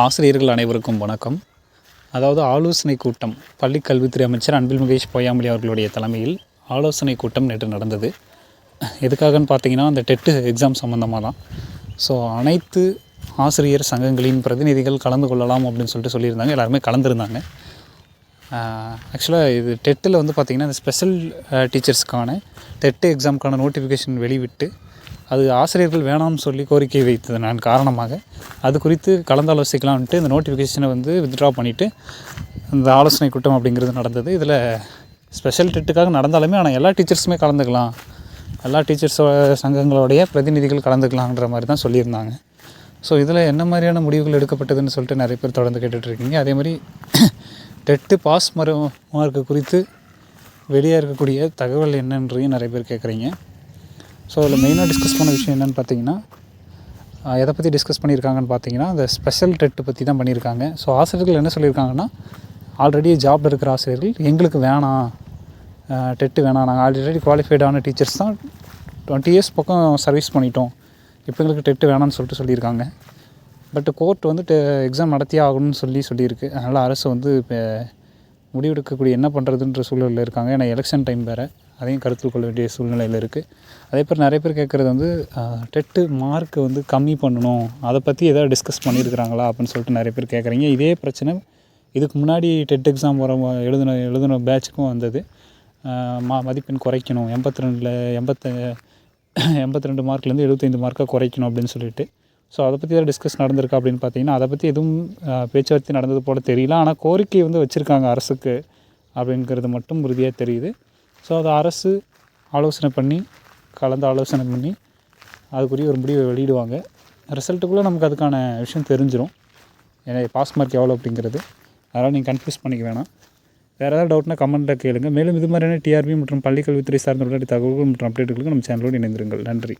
ஆசிரியர்கள் அனைவருக்கும் வணக்கம். அதாவது ஆலோசனை கூட்டம் பள்ளி கல்வித்துறை அமைச்சர் அன்பில் மகேஷ் பொய்யாமொழி அவர்களுடைய தலைமையில் ஆலோசனை கூட்டம் நேற்று நடந்தது. எதுக்காகன்னு பார்த்தீங்கன்னா அந்த டெட்டு எக்ஸாம் சம்மந்தமாக தான். ஸோ அனைத்து ஆசிரியர் சங்கங்களின் பிரதிநிதிகள் கலந்து கொள்ளலாம் அப்படின்னு சொல்லிட்டு சொல்லியிருந்தாங்க. எல்லாருமே கலந்துருந்தாங்க. ஆக்சுவலாக இது டெட்டில் வந்து பார்த்திங்கன்னா இந்த ஸ்பெஷல் டீச்சர்ஸ்க்கான டெட்டு எக்ஸாமுக்கான நோட்டிஃபிகேஷன் வெளிவிட்டு அது ஆசிரியர்கள் வேணாம்னு சொல்லி கோரிக்கை வைத்தது நான் காரணமாக அது குறித்து கலந்தாலோசிக்கலாம்ன்ட்டு இந்த நோட்டிஃபிகேஷனை வந்து வித்ட்ரா பண்ணிவிட்டு இந்த ஆலோசனை கூட்டம் அப்படிங்கிறது நடந்தது. இதில் ஸ்பெஷல் டெட்டுக்காக நடந்தாலுமே ஆனால் எல்லா டீச்சர்ஸுமே கலந்துக்கலாம். எல்லா டீச்சர்ஸோட சங்கங்களுடைய பிரதிநிதிகள் கலந்துக்கலாங்கிற மாதிரி தான் சொல்லியிருந்தாங்க. ஸோ இதில் என்ன மாதிரியான முடிவுகள் எடுக்கப்பட்டதுன்னு சொல்லிட்டு நிறைய பேர் தொடர்ந்து கேட்டுட்ருக்கீங்க அதே மாதிரி டெட்டு பாஸ் மர மார்க்கு குறித்து வெளியே இருக்கக்கூடிய தகவல் என்னன்றையும் நிறைய பேர் கேட்குறீங்க. ஸோ அதில் மெயினாக டிஸ்கஸ் பண்ண விஷயம் என்னென்னு பார்த்தீங்கன்னா எதை பற்றி டிஸ்கஸ் பண்ணியிருக்காங்கன்னு பார்த்தீங்கன்னா அந்த ஸ்பெஷல் டெட்டு பற்றி தான் பண்ணியிருக்காங்க. ஸோ ஆசிரியர்கள் என்ன சொல்லியிருக்காங்கன்னா ஆல்ரெடி ஜாப்ல இருக்கிற ஆசிரியர்கள் எங்களுக்கு வேணாம். டெட்டு வேணாம். நாங்கள் ஆல்ரெடி குவாலிஃபைடான டீச்சர்ஸ் தான் டுவெண்ட்டி இயர்ஸ் பக்கம் சர்வீஸ் பண்ணிட்டோம். இப்போ எங்களுக்கு டெட்டு வேணாம்னு சொல்லிட்டு சொல்லியிருக்காங்க. பட் கோர்ட் வந்து டெ எக்ஸாம் நடத்தியே ஆகணும்னு சொல்லி சொல்லியிருக்கு. அதனால் அரசு வந்து இப்போ முடிவெடுக்கக்கூடிய என்ன பண்ணுறதுன்ற சூழலில் இருக்காங்க. ஏன்னா எலெக்ஷன் டைம் வேறு. அதையும் கருத்தில் கொள்ள வேண்டிய சூழ்நிலையில் இருக்குது அதே மாதிரி நிறைய பேர் கேட்குறது வந்து டெட்டு மார்க்கு வந்து கம்மி பண்ணணும். அதை பற்றி எதாவது டிஸ்கஸ் பண்ணியிருக்கிறாங்களா அப்படின்னு சொல்லிட்டு நிறைய பேர் கேட்குறீங்க இதே பிரச்சனை இதுக்கு முன்னாடி டெட் எக்ஸாம் வர எழுதின எழுதின பேட்சுக்கும் வந்தது. மா மதிப்பெண் குறைக்கணும். எண்பத்தி ரெண்டில் எண்பத்த எண்பத்தி ரெண்டு மார்க்லேருந்து எழுபத்தைந்து மார்க்காக குறைக்கணும் அப்படின்னு சொல்லிட்டு. ஸோ அதை பற்றி ஏதாவது டிஸ்கஸ் நடந்திருக்கா அப்படின்னு பார்த்தீங்கன்னா அதை பற்றி எதுவும் பேச்சுவார்த்தை நடந்தது போல தெரியல. ஆனால் கோரிக்கை வந்து வச்சுருக்காங்க அரசுக்கு அப்படிங்கிறது மட்டும் உறுதியாக தெரியுது. ஸோ அதை அரசு ஆலோசனை பண்ணி கலந்து ஆலோசனை பண்ணி அதுக்குரிய ஒரு முடிவை வெளியிடுவாங்க. ரிசல்ட்டுக்குள்ளே நமக்கு அதுக்கான விஷயம் தெரிஞ்சிடும் ஏன்னா பாஸ் மார்க் எவ்வளோ அப்படிங்கிறது. அதனால் நீங்கள் கன்ஃபியூஸ் பண்ணிக்க வேணாம். வேறு ஏதாவது டவுட்னா கமெண்ட்டில் கேளுங்க. மேலும் இது மாதிரியான டிஆர்பி மற்றும் பள்ளிக்கல்வித்துறை சார்ந்த உடனடி தகவல்கள் மற்றும் அப்டேட்டுகளுக்கு நம்ம சேனலோடு இணைந்திருங்கள். நன்றி.